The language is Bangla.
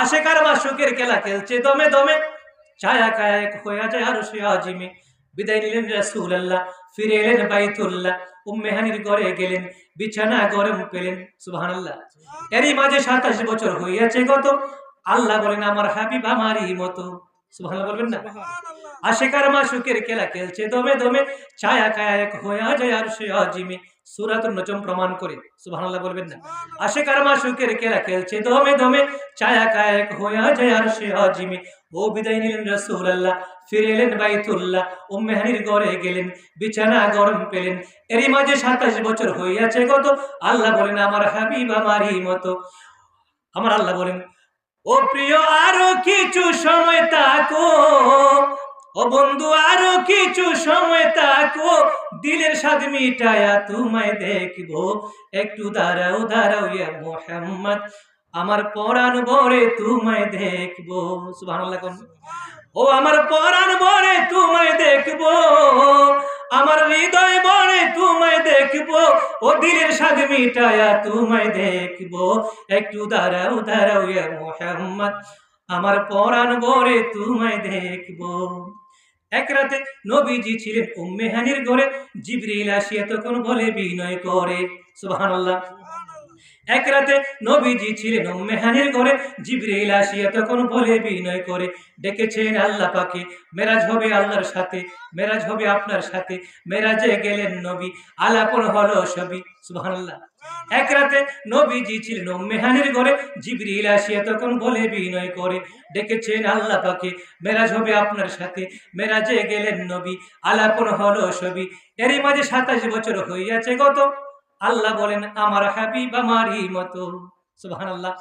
আশেকার মাসুকের খেলা খেলছে, দমে দমে। ছায়া কায়া এক হয়ে যায় আর আজিমে। বিদায় নিলেন রাসূলুল্লাহ, ফিরে এলেন বাইতুল্লাহ। উম্মেহানির ঘরে গেলেন, বিছানা গরম পেলেন। সুবহানাল্লাহ। এরই মাঝে সাতাশ বছর হইয়াছে গত। আল্লাহ বলেন, আমার হাবিব আমারই মতো। সুবহানাল্লাহ বলবেন না? আশেকার মাসুকের খেলা খেলছে দমে দমে ছায়া কায়া এক হইয়া যায় আর সে আজিমে। সুরাতুন নজম প্রমাণ করে সুবহানাল্লাহ বলবেন না? আশেকার মাসুকের খেলা খেলছে দমে দমে ছায়া কায়া এক হইয়া যায় আর সে আজিমে। ও বিদায় নিলেন রাসূলুল্লাহ ফিরে এলেন বাইতুল্লাহ উম্মে ঘরে গেলেন বিছানা গরম পেলেন। এরই মাঝে সাতাশ বছর হইয়াছে কত আল্লাহ বলেন আমার হাবিব আমারই মতো। আমার আল্লাহ বলেন ও প্রিয়, আরও কিছু সময় তাকো ও বন্ধু, আরও কিছু সময় তাকো দিলের স্বাদ মিটায়া তোমায় দেখব। একটু দাঁড়াও দাঁড়াও ইয়া মোহাম্মদ। আমার পরাণ বরে তোমায় দেখব। সুবহানাল্লাহ কোন। ও আমার পরাণ বরে তোমায় দেখব। দেখব, ও দিলের সাথে মিটায়া তোমায় দেখব। একটু দাঁড়াও দাঁড়াও ইয়া মোহাম্মদ, আমার পরাণ গড়ে তোমায় দেখব। এক রাতে নবীজি ছিলেন উম্মে হানির ঘরে, জিবরিল আসিয়া তখন বলে, বিনয় করে। সুবহানাল্লাহ। এক রাতে নবীজি ছিলেন উম্মে হানির ঘরে, জিবরিল আসিয়া তখন বলে, বিনয় করে ডেকেছেন আল্লাহ পাকে। মেরাজ হবে আল্লাহর সাথে, মেরাজ হবে আপনার সাথে। মেরাজে গেলেন নবী, আলাপন হলো সবই। সুবহানাল্লাহ। এক রাতে নবীজি ছিলেন উম্মে হানির ঘরে, জিবরিল আসিয়া তখন বলে, বিনয় করে ডেকেছেন আল্লাহ পাকে। মেরাজ হবে আপনার সাথে, মেরাজে গেলেন নবী, আলাপন হলো সবই। এরই মাঝে সাতাশ বছর হইয়াছে গত। আল্লাহ বলেন আমার হাবিব আমারই মতো। সুবহানাল্লাহ।